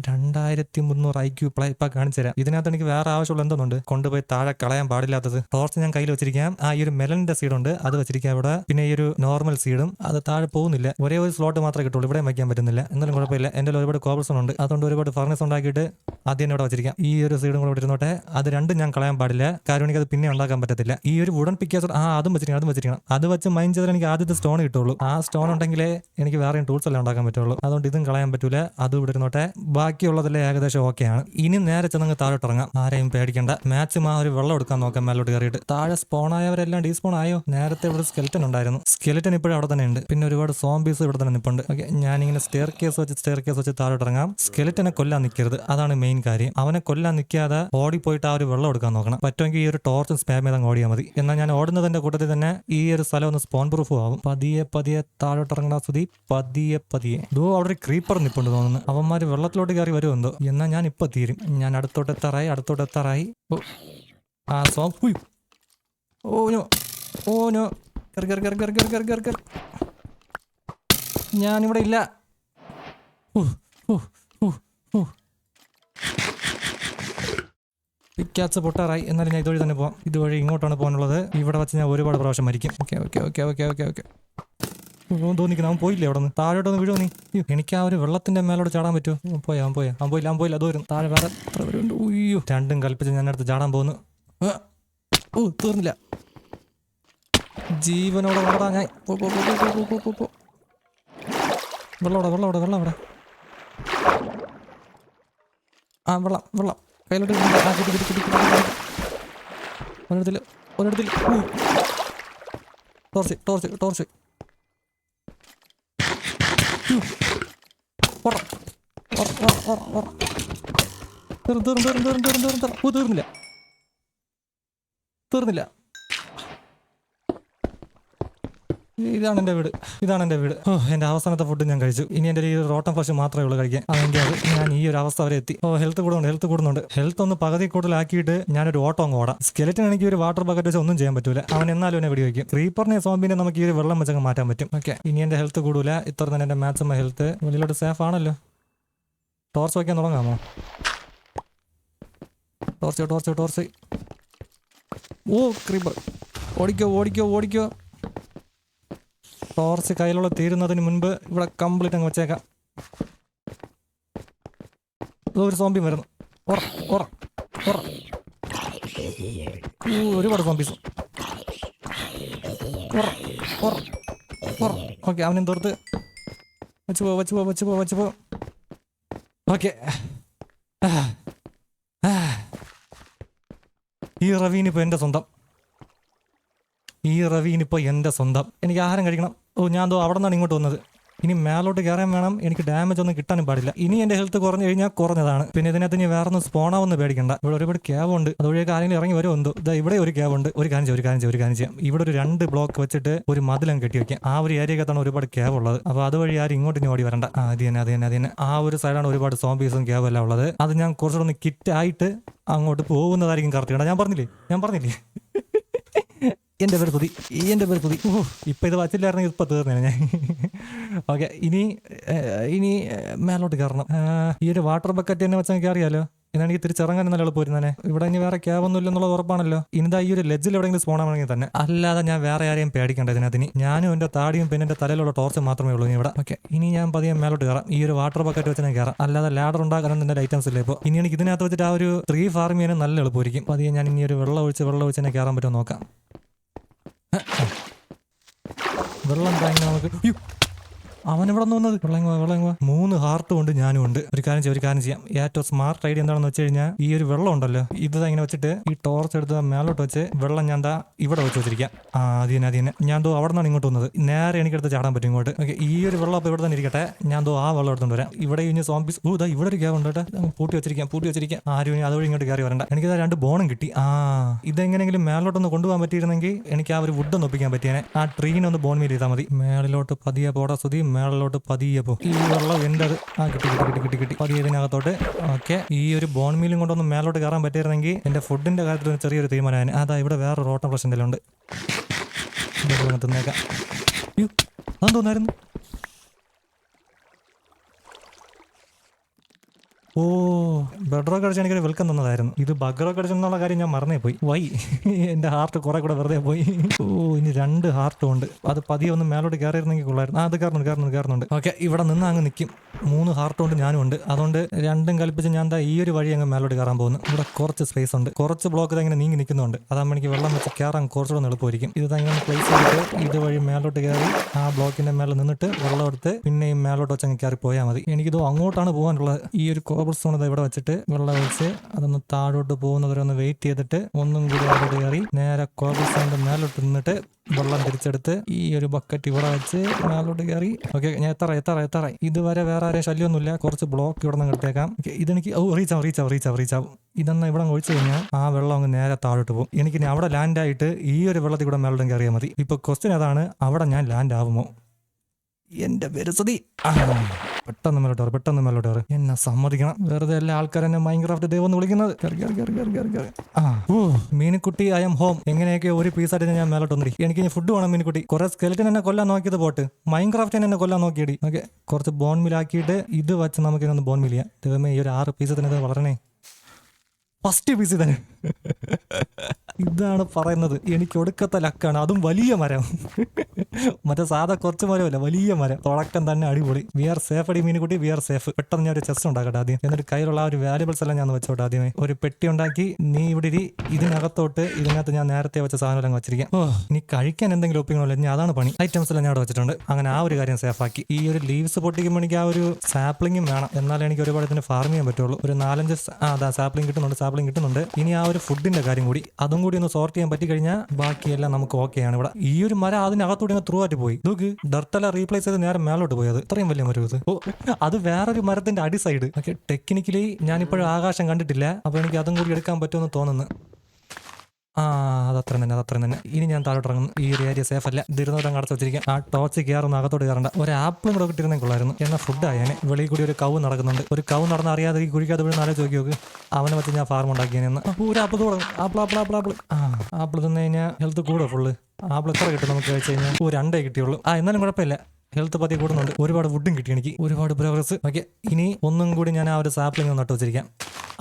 രണ്ടായിരത്തി മുന്നൂറ് ഐ ക്യൂ പ്ലേ ഇപ്പൊ കാണിച്ചു തരാം. ഇതിനകത്ത് എനിക്ക് വേറെ ആവശ്യമുള്ള എന്തോന്നുണ്ട്? കൊണ്ടുപോയി താഴെ കളയാൻ പാടില്ലാത്തത്. ടോർച്ച് ഞാൻ കയ്യിൽ വെച്ചിരിക്കാം. ആ ഈ ഒരു മെലന്റെ സീഡ് ഉണ്ട്. അത് വെച്ചിരിക്കാം ഇവിടെ. പിന്നെ ഈ ഒരു നോർമൽ സീഡും അത് താഴെ പോകുന്നില്ല. ഒരേ ഒരു സ്ലോട്ട് മാത്രമേ കിട്ടുള്ളൂ. ഇവിടെ വയ്ക്കാൻ പറ്റുന്നില്ല. എന്നാലും കുഴപ്പമില്ല. എന്റെ ഒരുപാട് കോബിൾസൺ ഉണ്ട്. അതുകൊണ്ട് ഒരുപാട് ഫർണസ് ഉണ്ടാക്കിയിട്ട് ആദ്യം ഇവിടെ വെച്ചിരിക്കാം. ഈ ഒരു സീഡും കൂടെ ഇവിടെ ഇരുന്നോട്ടെ. അത് രണ്ടും ഞാൻ കളയാൻ പാടില്ല. കാരണം എനിക്ക് അത് പിന്നെ ഉണ്ടാക്കാൻ പറ്റത്തില്ല. ഈ ഒരു വുഡൻ പിക്കാസ് ആ അതും വെച്ചിരിക്കണം അതും വെച്ചിരിക്കണം. അത് വെച്ച് മൈൻ ചെയ്താൽ എനിക്ക് ആദ്യത്തെ സ്റ്റോൺ കിട്ടുള്ളൂ. ആ സ്റ്റോൺ ഉണ്ടെങ്കിലേ എനിക്ക് വേറെയും ടൂൾസ് എല്ലാം ഉണ്ടാക്കാൻ പറ്റുള്ളൂ. അതുകൊണ്ട് ഇതും കളയാൻ പറ്റൂല. അതും ഇവിടെ ഇരുന്നോട്ടെ. ബാക്കിയുള്ളതെല്ലാം ഏകദേശം ഓക്കെയാണ് ഇനി നേരെ ചെന്നങ്ങ് താഴോട്ട് ഇറങ്ങാം. ആരെയും പേടിക്കണ്ട. മാക്സിമം ആ ഒരു വെള്ളം എടുക്കാൻ നോക്കാം മേലോട്ട് കയറിയിട്ട്. താഴെ സ്പോൺ ആയവരെല്ലാം ഡീസ്പോൺ ആയോ? നേരത്തെ ഇവിടെ സ്കെൽറ്റൻ ഉണ്ടായിരുന്നു. സ്കെൽറ്റൻ ഇപ്പോഴും അവിടെ തന്നെ ഉണ്ട്. പിന്നെ ഒരുപാട് സോംബീസ് ഇവിടെ തന്നെ നിപ്പുണ്ട്. ഓക്കെ ഞാനിങ്ങനെ സ്റ്റെയർ കേസ് വെച്ച് സ്റ്റെയർ കേസ് വെച്ച് താഴോട്ട് ഇറങ്ങാം. സ്കെൽറ്റനെ കൊല്ലാൻ നിൽക്കരുത് അതാണ് മെയിൻ കാര്യം. അവനെ കൊല്ലാൻ നിൽക്കാതെ ഓടി പോയിട്ട് ആ ഒരു വെള്ളം എടുക്കാൻ നോക്കണം. പറ്റുമെങ്കിൽ ഈ ഒരു ഓർത്തും സ്പാം ചെയ്താൽ ഓടിയാൽ മതി. എന്നാൽ ഞാൻ ഓടുന്നതിന്റെ കൂട്ടത്തിൽ തന്നെ ഈ ഒരു സ്ഥലം ഒന്ന് സ്പോൺ പ്രൂഫ് ആവും. പതിയെ പതിയെ താഴോട്ട് ഇറങ്ങണ സ്തുതി പതിയെ പതിയെ. ദൂ അവിടെ ക്രീപ്പർ നിപ്പുണ്ട് തോന്നുന്നു. അവന്മാർ വെള്ളത്തിലോട്ട് കയറി വരുമെന്തോ എന്നാൽ ഞാൻ ഇപ്പൊ തീരും. ഞാൻ അടുത്തോട്ട് എത്താറായി അടുത്തോട്ട് എത്താറായി. ആ സോ ഓനോ ഓനോ ഞാനിവിടെ ഇല്ല. ഓ ഓ ഓ ഓ ഈ പൊട്ടാറായി. എന്നാലും ഞാൻ ഇതുവഴി തന്നെ പോകാം ഇതുവഴി ഇങ്ങോട്ടാണ് പോകാനുള്ളത്. ഇവിടെ വെച്ച് ഞാൻ ഒരുപാട് പ്രാവശ്യം മരിക്കും. Okay okay okay okay okay okay. തോന്നിക്കുന്നു. അവൻ പോയില്ലേ അവിടെ നിന്ന്? താഴോട്ട് ഒന്ന് വീഴുമോ നീ എനിക്ക് ആ ഒരു വെള്ളത്തിന്റെ മേലോട്ട് ചാടാൻ പറ്റുമോ? പോയാ അവൻ പോയാ. അവൻ പോയില്ല അവൻ പോയില്ല. അത് വരും താഴെ വേറെ എത്ര പേരുണ്ട്? അയ്യോ രണ്ടും കൽപ്പിച്ച് ഞാൻ അടുത്ത് ചാടാൻ പോകുന്നു. ഓ തീർന്നില്ല. ജീവനോടെ വളർത്താ ഞാൻ. പോ പോ പോ പോ പോ. വെള്ളം അവിടെ വെള്ളം അവിടെ വെള്ളം അവിടെ. ആ വെള്ളം വെള്ളം. ടോർച്ച് തീർന്നില്ല. തീർന്നില്ല. ഇതാണ് എന്റെ വീട്. ഇതാണ് എന്റെ വീട്. ഓ എന്റെ അവസാനത്തെ ഫുഡ് ഞാൻ കഴിച്ചു. ഇനി എന്റെ ഈ റോട്ടം പശു മാത്രമേ ഉള്ളൂ കഴിക്കാൻ. അതെങ്കിൽ അത് ഞാൻ ഈ ഒരു അവസ്ഥ വരെ എത്തി. ഓ ഹെൽത്ത് കൂടുന്നുണ്ട് ഹെൽത്ത് കൂടുന്നുണ്ട്. ഹെൽത്ത് ഒന്ന് പകുതി കൂടുതലാക്കിയിട്ട് ഞാനൊരു ഓട്ടം അങ്ങ് ഓടാം. സ്കെലറ്റിന് എനിക്ക് ഒരു വാട്ടർ ബക്കറ്റ് വെച്ച് ഒന്നും ചെയ്യാൻ പറ്റൂല. അവൻ എന്നാലും എന്നെ വെടി വയ്ക്കും ക്രീപ്പറിനെ സോംബിനെ നമുക്ക് ഈ ഒരു വെള്ളം വെച്ചങ്ങ് മാറ്റാൻ പറ്റും. ഓക്കെ ഇനി എന്റെ ഹെൽത്ത് കൂടൂല. ഇത്ര തന്നെ എന്റെ മാക്സിമം ഹെൽത്ത് വെളിയിലോട്ട് സേഫ് ആണല്ലോ. ടോർച്ച് വയ്ക്കാൻ തുടങ്ങാമോ? ടോർച്ച് ടോർച്ച് ടോർച്ച് ഓ ക്രീപ്പർ ഓടിക്കോ ഓടിക്കോ ഓടിക്കോ. ടോർച്ച് കയ്യിലുള്ള തീരുന്നതിന് മുൻപ് ഇവിടെ കംപ്ലീറ്റ് അങ്ങ് വെച്ചേക്കാം. ഒരു സോംബി വരുന്നു ഒരുപാട് സോംബീസ് ഓക്കെ അവനെ തോർത്ത് വെച്ച് പോ വെച്ച് പോ വെച്ച് പോ വെച്ച് പോ. ഓക്കെ. ഈ റവീനിപ്പോ എന്റെ സ്വന്തം. ഈ റവീനിപ്പോൾ എന്റെ സ്വന്തം. എനിക്ക് ആഹാരം കഴിക്കണം. ഓ ഞാൻ എന്തോ അവിടെ നിന്നാണ് ഇങ്ങോട്ട് വന്നത്. ഇനി മേലോട്ട് കയറാൻ വേണം. എനിക്ക് ഡാമേജ് ഒന്നും കിട്ടാനും പാടില്ല. ഇനി എന്റെ ഹെൽത്ത് കുറഞ്ഞു കഴിഞ്ഞാൽ കുറഞ്ഞതാണ്. പിന്നെ ഇതിനകത്ത് ഇനി വേറെ ഒന്നും സ്പോണാവൊന്നും പേടിക്കണ്ട. ഇവിടെ ഒരുപാട് ക്യാബ് ഉണ്ട്. അതുവഴിയൊക്കെ ആരെങ്കിലും ഇറങ്ങി വരും എന്തോ? ഇതാ ഇവിടെ ഒരു ക്യാബ് ഉണ്ട്. ഒരു കാര്യം ഒരു കാര്യം ഒരു കാര്യം ചെയ്യാം. ഇവിടെ ഒരു രണ്ട് ബ്ലോക്ക് വെച്ചിട്ട് ഒരു മതിലം കെട്ടി വെക്കാം. ആ ഒരു ഏരിയക്കകത്താണ് ഒരുപാട് ക്യാബ് ഉള്ളത്. അപ്പോൾ അതുവഴി ആരും ഇങ്ങോട്ട് ഇനി ഓടി വരണ്ട. അത് തന്നെ അത് തന്നെ അത് തന്നെ. ആ ഒരു സൈഡാണ് ഒരുപാട് സോംബീസും ക്യാബും എല്ലാം ഉള്ളത്. അത് ഞാൻ കുറച്ചുകൂടെ ഒന്ന് കിറ്റ് ആയിട്ട് അങ്ങോട്ട് പോകുന്നതായിരിക്കും കറക്റ്റ് ഞാൻ പറഞ്ഞില്ലേ? ഞാൻ പറഞ്ഞില്ലേ? എന്റെ പേര് കുതി എന്റെ പേര് കുതി ഇപ്പം ഇത് വച്ചില്ലായിരുന്നെങ്കിൽ ഇപ്പം തീർന്നേനെ ഞാൻ. ഓക്കെ ഇനി ഇനി മേലോട്ട് കയറണം. ഈ ഒരു വാട്ടർ ബക്കറ്റ് തന്നെ വെച്ചാൽ കയറിയാലോ? ഇതാണെങ്കിൽ തിരിച്ചിറങ്ങാൻ നല്ല എളുപ്പമായിരുന്നെ ഇവിടെ ഇനി വേറെ ക്യാബ് ഒന്നും ഇല്ലെന്നുള്ളത് ഉറപ്പാണല്ലോ. ഇനിതാ ഈ ഒരു ലെജിൽ എവിടെയെങ്കിലും സ്പോണാണെങ്കിൽ തന്നെ. അല്ലാതെ ഞാൻ വേറെ ആരെയും പേടിക്കേണ്ട ഇതിനകത്ത് ഇനി ഞാനും എന്റെ താടിയും പിന്നെ എന്റെ തലയിലുള്ള ടോർച്ച് മാത്രമേ ഉള്ളൂ ഇവിടെ. ഓക്കെ ഇനി ഞാൻ പതിയെ മേലോട്ട് കയറാം. ഈ ഒരു വാട്ടർ ബക്കറ്റ് വെച്ച് ഞാൻ കയറാം. അല്ലാതെ ലാഡർ ഉണ്ടാക്കാനൊന്നും എന്റെ ഐറ്റംസ് ഇല്ല ഇപ്പോൾ ഇനി എനിക്ക് ഇതിനകത്ത് വെച്ചിട്ട് ആ ഒരു ത്രീ ഫാർം ചെയ്യാനും നല്ല എളുപ്പമായിരിക്കും. പതിയെ ഞാൻ ഇനി ഒരു വെള്ളം ഒഴിച്ച് വെള്ളം ഒഴിച്ച് തന്നെ കയറാൻ പറ്റുമോ നോക്കാം. വെള്ളം താങ്ങി നമുക്ക് അയ്യോ, അവൻ ഇവിടെ നിന്ന് വന്നത്? വെള്ളം ഇങ്ങ് വാ, വെള്ളം ഇങ്ങ് വാ. മൂന്ന് ഹാർട്ട് കൊണ്ട് ഞാനും ഉണ്ട്. ഒരു കാര്യം ചെയ്യാം ഒരു കാര്യം ചെയ്യാം. ഏറ്റവും സ്മാർട്ട് ഐഡിയ എന്താണെന്ന് വെച്ച് കഴിഞ്ഞാൽ ഈ ഒരു വെള്ളം ഉണ്ടല്ലോ ഇത് ഇങ്ങനെ വെച്ചിട്ട് ഈ ടോർച്ച് എടുത്ത് മേലോട്ട് വെച്ച് വെള്ളം ഞാൻ ദാ ഇവിടെ വെച്ച് വെച്ചിരിക്കാം. ആ അത് തന്നെ അത് തന്നെ. ഞാൻ ദോ അവിടെ നിന്നാണ് ഇങ്ങോട്ട് വന്നത്. നേരെ എനിക്കെടുത്ത് ചാടാൻ പറ്റും ഇങ്ങോട്ട്. ഓക്കെ ഈ ഒരു വെള്ളം അപ്പോൾ ഇവിടെ തന്നെ ഇരിക്കട്ടെ. ഞാൻ ദോ ആ വെള്ളം എടുത്തുകൊണ്ട് വരാം. ഇവിടെ ഇനി സോംബീസ് ഓ ഇതാ ഇവിടെ ഒരു ഗ്യാവ് ഉണ്ട് കേട്ടോ. പൂട്ടി വെച്ചിരിക്കാം പൂട്ടി വെച്ചിരിക്കാം. ആരും അതുവഴി ഇങ്ങോട്ട് കയറി വരണ്ട. എനിക്ക് രണ്ട് ബോണും കിട്ടി. ആ ഇതെങ്ങനെങ്കിലും മേലോട്ടൊന്ന് കൊണ്ടുപോകാൻ പറ്റിയിരുന്നെങ്കിൽ എനിക്ക് ആ ഒരു വുഡ് ഒന്ന് ഒപ്പിക്കാൻ പറ്റിയേനെ. ആ ട്രീനെ ഒന്ന് ബോൺ മീൽ ചെയ്താൽ മതി. മേളിലോട്ട് പതിയെ പോടാ സുതി മേളിലോട്ട് പതിയെ പോ. ഈ വെള്ളം എന്റെ അത് ആ കിട്ടി കിട്ടി കിട്ടി കിട്ടി കിട്ടി. പതിയെ ഇതിനകത്തോട്ട്. ഓക്കെ. ഈ ഒരു ബോൺ മീലും കൊണ്ടൊന്ന് മേലോട്ട് കയറാൻ പറ്റിയിരുന്നെങ്കിൽ എന്റെ ഫുഡിന്റെ കാര്യത്തിൽ ചെറിയൊരു തീരുമാനമാണ് അതാ ഇവിടെ വേറെ റോട്ടം പ്രശ്നം എന്തെങ്കിലും ഉണ്ട് തിന്നേക്കാം. അതെന്തോന്നായിരുന്നു? ഓ ബെഡ്രോ അടിച്ച് എനിക്കൊരു വെൽക്കം തന്നതായിരുന്നു. ഇത് ബഗ്റോക്ക് അടിച്ചെന്നുള്ള കാര്യം ഞാൻ മറന്നേ പോയി വൈ എന്റെ ഹാർട്ട് കുറെ കൂടെ വെറുതെ പോയി. ഓ ഇനി രണ്ട് ഹാർട്ടും ഉണ്ട്. അത് പതിയെ ഒന്ന് മേലോട്ട് കയറിയിരുന്നെങ്കിൽ കൊള്ളായിരുന്നു. അത് കയറുന്നുണ്ട് കയറുന്നുണ്ട് കയറുന്നുണ്ട് ഓക്കെ ഇവിടെ നിന്ന് അങ്ങ് നിൽക്കും മൂന്ന് ഹാർട്ടും ഉണ്ട് ഞാനും ഉണ്ട്. അതുകൊണ്ട് രണ്ടും കൽപ്പിച്ച് ഞാൻ എന്താ ഈ ഒരു വഴി അങ്ങ് മേലോട്ട് കയറാൻ പോകുന്നു. ഇവിടെ കുറച്ച് സ്പേസ് ഉണ്ട്. കുറച്ച് ബ്ലോക്ക് ഇതെങ്ങനെ നീങ്ങി നിൽക്കുന്നുണ്ട്. അതാകുമ്പോൾ എനിക്ക് വെള്ളം വെച്ച് കയറാൻ കുറച്ചുകൂടെ എളുപ്പമായിരിക്കും. ഇത് അങ്ങനെ പ്ലേസ് ചെയ്തിട്ട് ഇതുവഴി മേലോട്ട് കയറി ആ ബ്ലോക്കിന്റെ മേലെ നിന്നിട്ട് വെള്ളം എടുത്ത് പിന്നെയും മേലോട്ട് വെച്ച് അങ്ങ് കയറി പോയാൽ മതി. എനിക്കിത് അങ്ങോട്ടാണ് പോകാനുള്ളത് ഈ ഒരു കോബിൾ സ്പൂൺ ഇത് ഇവിടെ വെച്ചിട്ട് വെള്ളം ഒഴിച്ച് അതൊന്ന് താഴോട്ട് പോകുന്നവരെ ഒന്ന് വെയിറ്റ് ചെയ്തിട്ട് ഒന്നും കൂടി അവിടെ കയറി നേരെ കോബിൾ സ്റ്റോണിന്റെ മേലോട്ട് നിന്നിട്ട് വെള്ളം തിരിച്ചെടുത്ത് ഈ ഒരു ബക്കറ്റ് ഇവിടെ വെച്ച് മേലോട്ട് കയറി. ഓക്കെ ഞാൻ എത്ര എത്ര എത്ര ഇതുവരെ വേറെ ആരെയും ശല്യമൊന്നുമില്ല. കുറച്ച് ബ്ലോക്ക് ഇവിടെ നിന്ന് എടുത്തേക്കാം. ഇതെനിക്ക് ഓ റീച്ച് ആവും റീച്ച് ആവും റീച്ച് ആവും റീച്ച് ആവും. ഇതെന്നാ ഇവിടെ ഒഴിച്ചു കഴിഞ്ഞാൽ ആ വെള്ളം അങ്ങ് നേരെ താഴോട്ട് പോകും. എനിക്ക് ഇനി അവിടെ ലാൻഡ് ആയിട്ട് ഈ ഒരു വെള്ളത്തിൽ കൂടെ മേലോട്ടും കയറിയാൽ മതി. ഇപ്പൊ ക്വസ്റ്റ്യൻ അതാണ് അവിടെ ഞാൻ ലാൻഡ് ആവുമോ? എന്റെ വിരസതി. പെട്ടെന്ന് മേലോട്ട് കയറി പെട്ടെന്ന് മേലോട്ട് കയറി. എന്നെ സമ്മതിക്കണം. വെറുതെ എല്ലാ ആൾക്കാരെന്നെ മൈൻക്രാഫ്റ്റ് ദൈവം എന്ന് വിളിക്കുന്നത്? മീനിക്കുട്ടി ഐ എം ഹോം എങ്ങനെയൊക്കെ ഒരു പീസ് പീസായിട്ട് ഞാൻ മേലോട്ട് വന്നിരി എനിക്ക് ഇനി ഫുഡ് വേണം മീനിക്കുട്ടി. കുറെ സ്കെൽറ്റൻ എന്നെ കൊല്ലാൻ നോക്കിയത് പോട്ട്. മൈൻക്രാഫ്റ്റ് എന്നെ കൊല്ലാൻ നോക്കിയടി. ഓക്കെ കുറച്ച് ബോൺ മിലാക്കിയിട്ട് ഇത് വെച്ച് നമുക്ക് ഇതൊന്ന് ബോൺ മില്ല ദൈവമേ ഈ ഒരു ആറ് പീസ് തന്നെ വളരണേ. ഫസ്റ്റ് പീസ് തന്നെ ഇതാണ് പറയുന്നത്. എനിക്ക് ഒടുക്കത്തെ ലക്കാണ്. അതും വലിയ മരം. മറ്റേ സാധാ കുറച്ച് മരമല്ല വലിയ മരം. തുടക്കം തന്നെ അടിപൊളി. വി ആർ സേഫ് അടി മീനുകുട്ടി വി ആർ സേഫ് പെട്ടെന്ന് ഞാൻ ഒരു ചെസ്റ്റ് ഉണ്ടാക്കട്ടെ ആദ്യം. എന്നിട്ട് കയ്യിലുള്ള ഒരു വാല്യബിൾസ് എല്ലാം ഞാൻ വെച്ചോട്ടെ ആദ്യമേ. ഒരു പെട്ടി ഉണ്ടാക്കി നീ ഇവിടെ ഇരി ഇതിനകത്തോട്ട് ഇതിനകത്ത് ഞാൻ നേരത്തെ വെച്ച സാധനം എല്ലാം വെച്ചിരിക്കാം. ഓ ഇനി കഴിക്കാൻ എന്തെങ്കിലും ഒപ്പിക്കണമല്ലോ ഇനി അതാണ് പണി. ഐറ്റംസ് എല്ലാം ഞാൻ അവിടെ വെച്ചിട്ടുണ്ട്. അങ്ങനെ ആ ഒരു കാര്യം സേഫ് ആക്കി. ഈ ഒരു ലീവ്സ് പൊട്ടിക്കുമ്പോൾ എനിക്ക് ആ ഒരു സാപ്ലിങ്ങും വേണം. എന്നാലേ എനിക്ക് ഒരുപാട് ഇതിന് ഫാർം ചെയ്യാൻ പറ്റുള്ളൂ. ഒരു നാലഞ്ച് ആ സാപ്ലിംഗ് കിട്ടുന്നുണ്ട് സാപ്ലിംഗ് കിട്ടുന്നുണ്ട്. ഇനി ആ ഒരു ഫുഡിന്റെ കാര്യം കൂടി. അതും കൂടി ഒന്ന് സോർട്ട് ചെയ്യാൻ പറ്റി കഴിഞ്ഞാൽ ബാക്കിയെല്ലാം നമുക്ക് ഓക്കെയാണ് ഇവിടെ ഈ ഒരു മരം ഒന്ന് ത്രൂ ആയിട്ട് പോയി. നോക്ക് ഡർത്തല റീപ്ലേസ് ചെയ്ത് നേരെ മേലോട്ട് പോയത് ഇത്രയും വലിയ മരം ഇത്. ഓ അത് വേറൊരു മരത്തിന്റെ അടി സൈഡ് ഓക്കെ ടെക്നിക്കലി ഞാനിപ്പോഴും ആകാശം കണ്ടിട്ടില്ല. അപ്പൊ എനിക്ക് അതും കൂടി എടുക്കാൻ പറ്റുമെന്ന് തോന്നുന്നു. ആ അത് അത്രയും തന്നെ അത് അത്രയും തന്നെ. ഇനി ഞാൻ താഴോട്ട് ഇറങ്ങുന്നു ഈ ഒരു ഏരിയ സേഫ് അല്ല. ഇതിരുന്നോട്ടം കടത്തി വെച്ചിരിക്കാം ആ ടോർച്ച് കയറുന്ന അകത്തോട്ട് കയറണ്ട. ഒരു ആപ്പിളും കൂടെ കിട്ടിയിരുന്നേ കൊള്ളായിരുന്നു. എന്നാൽ ഫുഡ് ആയേനെ. വെളിയിൽ കൂടി ഒരു കവ് നടക്കുന്നുണ്ട്. ഒരു കവ് നടന്ന് അറിയാതെ ഈ കുഴിക്കാതെ വീട് ആലോചിച്ച് നോക്കി നോക്ക്. അവനെ വെച്ച് ഞാൻ ഫാർം ഉണ്ടാക്കിയെന്ന് ഒരു ആപ്പിൾ തുടങ്ങും ആപ്പിൾ ആപ്പിൾ ആപ്പിൾ ആപ്പിൾ ആ ആപ്പിൾ തിന്നു കഴിഞ്ഞാൽ ഹെൽത്ത് കൂടെ ഫുള്ള് ആപ്പിൾ എത്ര കിട്ടും നമുക്ക് വെച്ച് കഴിഞ്ഞാൽ ഒരു രണ്ടേ കിട്ടിയുള്ളൂ. ആ എന്നാലും കുഴപ്പമില്ല. ഹെൽത്ത് പതി കൂടുന്നുണ്ട്. ഒരുപാട് വുഡും കിട്ടി എനിക്ക്. ഒരുപാട് പ്രോഗ്രസ് ഓക്കെ ഇനി ഒന്നും കൂടി ഞാൻ ആ ഒരു സാപ്ലിംഗ് നട്ടു വെച്ചിരിക്കാം.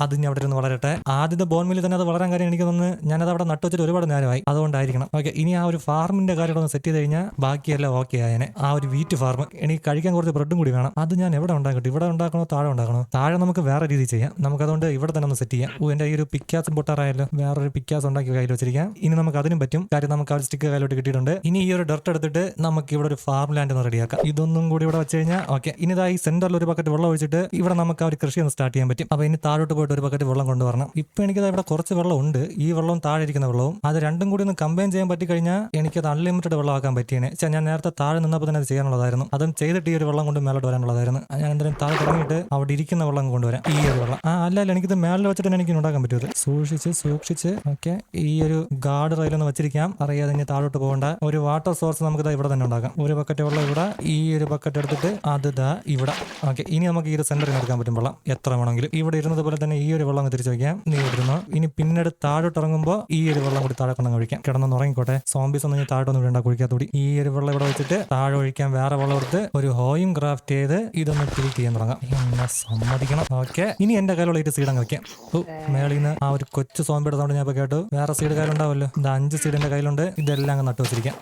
അത് ഇനി അവിടെ ഇരുന്ന് വളരട്ടെ. ആദ്യത്തെ ബോൺമിൽ തന്നെ അത് വളരാൻ കാര്യം എനിക്ക് തോന്നുന്നു ഞാനത് അവിടെ നട്ടു വെച്ചിട്ട് ഒരുപാട് നേരമായി. അതുകൊണ്ടായിരിക്കണം. ഓക്കെ ഇനി ആ ഒരു ഫാർമിന്റെ കാര്യം ഒന്ന് സെറ്റ് ചെയ്ത് കഴിഞ്ഞാൽ ബാക്കിയെല്ലാം ഓക്കെ ആയനെ. ആ ഒരു വീറ്റ് ഫാർം എനിക്ക് കഴിക്കാൻ കുറച്ച് ബ്രെഡും കൂടി വേണം. അത് ഞാൻ എവിടെ ഉണ്ടാക്കട്ടെ? ഇവിടെ ഉണ്ടാക്കണോ? താഴെ ഉണ്ടാക്കണോ? താഴെ നമുക്ക് വേറെ രീതി ചെയ്യാം. നമുക്ക് അതുകൊണ്ട് ഇവിടെ തന്നെ ഒന്ന് സെറ്റ് ചെയ്യാം. ഓ ഈ ഒരു പിക്കാസും പൊട്ടാറായല്ലോ. വേറൊരു പിക്കാസ് ഉണ്ടാക്കി കയ്യിൽ വെച്ചിരിക്കാം. ഇനി നമുക്ക് അതിനും പറ്റും. കാര്യം നമുക്ക് ആ സ്റ്റിക്ക് കയ്യിലോട്ട് കിട്ടിയിട്ടുണ്ട്. ഇനി ഈ ഒരു ഡർട്ട് എടുത്തിട്ട് നമുക്ക് ഇവിടെ ഒരു ഫാം ലാൻഡ് ഒന്ന് റെഡിയാക്കാം ഇതൊന്നും കൂടി ഇവിടെ വെച്ച് കഴിഞ്ഞാൽ ഓക്കെ ഇനി ഇതായി സെന്ററിൽ ഒരു ബക്കറ്റ് വെള്ളം ഒഴിച്ചിട്ട് ഇവിടെ നമുക്ക് ആ ഒരു കൃഷി ഒന്ന് സ്റ്റാർട്ട് ചെയ്യാൻ പറ്റും. അപ്പൊ ഇനി താഴോട്ട് പോയിട്ട് ഒരു ബക്കറ്റ് വെള്ളം കൊണ്ടുവരണം. ഇപ്പൊ എനിക്കത് ഇവിടെ കുറച്ച് വെള്ളം ഉണ്ട് ഈ വെള്ളവും താഴെ ഇരിക്കുന്ന വെള്ളവും. അത് രണ്ടും കൂടി ഒന്ന് കമ്പൈൻ ചെയ്യാൻ പറ്റി കഴിഞ്ഞാൽ എനിക്കത് അൺലിമിറ്റഡ് വെള്ളമാക്കാൻ പറ്റിയേനെ. പക്ഷേ ഞാൻ നേരത്തെ താഴെ നിന്നപ്പോൾ തന്നെ അത് ചെയ്യാനുള്ളതായിരുന്നു. അതും ചെയ്തിട്ട് ഈ ഒരു വെള്ളം കൊണ്ട് മേലോട്ട് വരാനുള്ളതായിരുന്നു. ഞാൻ എന്തായാലും താഴെ തുടങ്ങിയിട്ട് അവിടെ ഇരിക്കുന്ന വെള്ളം കൊണ്ടുവരാം. ഈ ഒരു വെള്ളം. ആ അല്ല അല്ല എനിക്കിത് മേളിൽ വെച്ചിട്ട് എനിക്ക് ഉണ്ടാക്കാൻ പറ്റും സൂക്ഷിച്ച് സൂക്ഷിച്ച്. ഓക്കെ. ഈ ഒരു ഗാർഡ് റെയിലൊന്ന് വെച്ചിരിക്കാം. അറിയാതെ ഇനി താഴോട്ട് പോകേണ്ട. ഒരു വാട്ടർ സോഴ്സ് നമുക്ക് ഇവിടെ തന്നെ ഉണ്ടാക്കാം. ഒരു ബക്കറ്റ് വെള്ളം ഇവിടെ ഈ ഒരു ബക്കറ്റ് എടുത്തിട്ട് അത് ദാ ഇവിടെ. ഓക്കെ ഇനി നമുക്ക് ഈ ഒരു സെന്ററിൽ എടുക്കാൻ പറ്റും വെള്ളം. എത്ര വേണമെങ്കിലും. ഇവിടെ ഇരുന്നത് പോലെ തന്നെ ഈ ഒരു വെള്ളം അങ്ങ് തിരിച്ചു വയ്ക്കാം നീ ഇടുന്നു ഇനി പിന്നീട് താഴോട്ട് ഇറങ്ങുമ്പോൾ ഈ ഒരു വെള്ളം കൂടി താഴെ കൊണ്ടങ്ങ് ഒഴിക്കാം. കിടന്നൊന്ന് ഉറങ്ങിക്കോട്ടെ. സോംബീസ് ഒന്നും ഇനി താഴോട്ടൊന്നും വിടണ്ട കുഴിക്കാത്തൂടി ഈ ഒരു വെള്ളം ഇവിടെ വെച്ചിട്ട് താഴെ ഒഴിക്കാൻ വേറെ വെള്ളം എടുത്ത് ഒരു ഹോയും ക്രാഫ്റ്റ് ചെയ്ത് ഇതൊന്ന് ട്രീറ്റ് ചെയ്യാൻ തുടങ്ങാം. എന്നെ സമ്മതിക്കണം. ഓക്കെ ഇനി എന്റെ കയ്യിലുള്ള ഒരു സീഡ് അങ്ങ് വെക്കാം. ഓ മേളിൽ നിന്ന് ആ ഒരു കൊച്ചു സോംബിയുടെ സൗണ്ട് ഞാൻ ഇപ്പൊ കേട്ടു. വേറെ സീഡ് കയ്യിലുണ്ടാവല്ലോ ഇത് അഞ്ച് സീഡ് എന്റെ കയ്യിലുണ്ട്. ഇതെല്ലാം അങ്ങ് നട്ടു വെച്ചിരിക്കാം.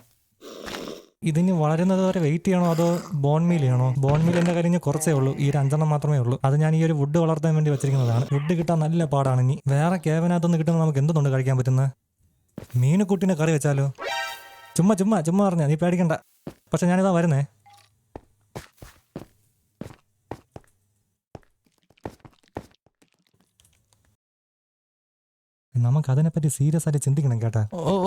ഇതിന് വളരുന്നത് വരെ വെയിറ്റ് ചെയ്യണോ അതോ ബോൺ മീൽ ചെയ്യണോ? ബോൺ മീൽ എന്റെ കഴിഞ്ഞ് കുറച്ചേ ഉള്ളൂ. ഈ ഒരു മാത്രമേ ഉള്ളൂ. അത് ഞാൻ ഈ ഒരു വുഡ് വളർത്താൻ വേണ്ടി വെച്ചിരിക്കുന്നതാണ്. വുഡ് കിട്ടാൻ നല്ല പാടാണ് ഇനി. വേറെ കേവനകത്തൊന്നും കിട്ടുന്ന നമുക്ക് എന്തുകൊണ്ട് കഴിക്കാൻ പറ്റുന്ന? മീനുക്കുട്ടിനെ കറി വെച്ചാലോ? ചുമ്മാ ചുമ്മാ ചുമ്മാ പറഞ്ഞാ നീ പേടിക്കണ്ട. പക്ഷെ ഞാനിതാ വരുന്നേ. നമുക്ക് അതിനെപ്പറ്റി സീരിയസ് ആയിട്ട് ചിന്തിക്കണം കേട്ടാ.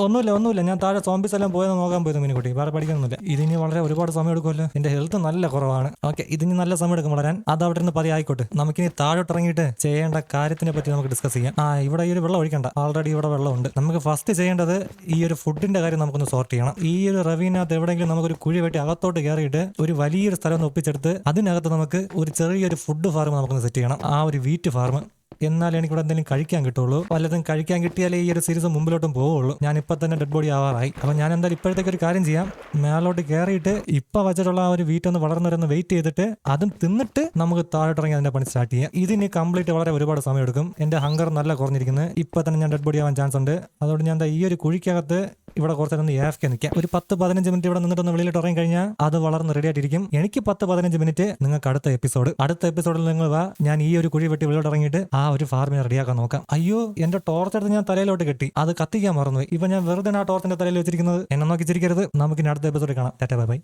ഒന്നുമില്ല ഒന്നുമില്ല. ഞാൻ താഴെ സോംബീസ് എല്ലാം പോയെന്ന് നോക്കാൻ പോയത് മീനുകുട്ടി വേറെ പഠിക്കാനൊന്നുമില്ല ഇതിനി വളരെ ഒരുപാട് സമയം എടുക്കുമല്ലോ. എന്റെ ഹെൽത്ത് നല്ല കുറവാണ്. ഓക്കെ ഇതിനി നല്ല സമയം എടുക്കും വളരാൻ. അത് അവിടെ നിന്ന് പതി ആയിക്കോട്ടെ. നമുക്കിനി താഴോട്ട് ഇറങ്ങിയിട്ട് ചെയ്യേണ്ട കാര്യത്തിനെ പറ്റി നമുക്ക് ഡിസ്കസ് ചെയ്യാം. ആ ഇവിടെ ഈ ഒരു വെള്ളം ഒഴിക്കണ്ട. ആൾറെഡി ഇവിടെ വെള്ളമുണ്ട്. നമുക്ക് ഫസ്റ്റ് ചെയ്യേണ്ടത് ഈ ഒരു ഫുഡിന്റെ കാര്യം നമുക്കൊന്ന് സോർട്ട് ചെയ്യണം. ഈ ഒരു റവീനകത്ത് എവിടെയെങ്കിലും നമുക്കൊരു കുഴി വെട്ടി അകത്തോട്ട് കയറിയിട്ട് ഒരു വലിയൊരു സ്ഥലം ഒന്ന് ഒപ്പിച്ചെടുത്ത് അതിനകത്ത് നമുക്ക് ഒരു ചെറിയൊരു ഫുഡ് ഫാർമ് നമുക്കൊന്ന് സെറ്റ് ചെയ്യണം. ആ ഒരു വീറ്റ് ഫാർം എന്നാലേ എനിക്ക് ഇവിടെ എന്തെങ്കിലും കഴിക്കാൻ കിട്ടുള്ളൂ. വല്ലതും കഴിക്കാൻ കിട്ടിയാലേ ഈ ഒരു സീരീസ് മുമ്പിലോട്ടും പോവുള്ളൂ. ഞാൻ ഇപ്പൊ തന്നെ ഡെഡ് ബോഡി ആവാറായി. അപ്പൊ ഞാൻ എന്തായാലും ഇപ്പോഴത്തേക്ക് ഒരു കാര്യം ചെയ്യാം. മേലോട്ട് കയറിയിട്ട് ഇപ്പൊ വെച്ചിട്ടുള്ള ആ ഒരു വീട്ടൊന്ന് വളർന്നവരൊന്ന് വെയിറ്റ് ചെയ്തിട്ട് അതും തിന്നിട്ട് നമുക്ക് താഴോട്ടിറങ്ങി അതിന്റെ പണി സ്റ്റാർട്ട് ചെയ്യാം. ഇതിന് കംപ്ലീറ്റ് വളരെ ഒരുപാട് സമയം എടുക്കും എന്റെ ഹങ്കർ നല്ല കുറഞ്ഞിരിക്കുന്നത് ഇപ്പൊ തന്നെ ഞാൻ ഡെഡ് ബോഡി ആവാൻ ചാൻസ് ഉണ്ട്. അതുകൊണ്ട് ഞാൻ ഈ ഒരു കുഴിക്കകത്ത് ഇവിടെ കുറച്ച് നേരം ഒന്ന് ഏഫ്ക്കെ നിൽക്കാം. ഒരു പത്ത് പതിനഞ്ച് മിനിറ്റ് ഇവിടെ നിന്നിട്ടൊന്ന് വെളിയിലോട്ട് ഇറങ്ങി കഴിഞ്ഞാൽ അത് വളർന്ന് റെഡി ആയിട്ടിരിക്കും. എനിക്ക് പത്ത് പതിനഞ്ച് മിനിറ്റ് നിങ്ങൾക്ക് അടുത്ത എപ്പിസോഡ് അടുത്ത എപ്പിസോഡിൽ നിങ്ങൾ വാ. ഞാൻ ഈ ഒരു കുഴി വെട്ടി വെളിയിലോട്ട് ഇറങ്ങിയിട്ട് ഒരു ഫാർമിനെ റെഡിയാക്കാൻ നോക്കാം. അയ്യോ എന്റെ ടോർച്ച് എടുത്ത് ഞാൻ തലയിലോട്ട് കെട്ടി. അത് കത്തിക്കാൻ മറന്നു ഇപ്പൊ ഞാൻ വെറുതെ ആ ടോർച്ചിന്റെ തലയിൽ വെച്ചിരിക്കുന്നത്. എന്നെ നോക്കി ചിരിക്കരുത്. നമുക്ക് ഇനി അടുത്ത എപ്പിസോഡ് കാണാം. Tata bye bye.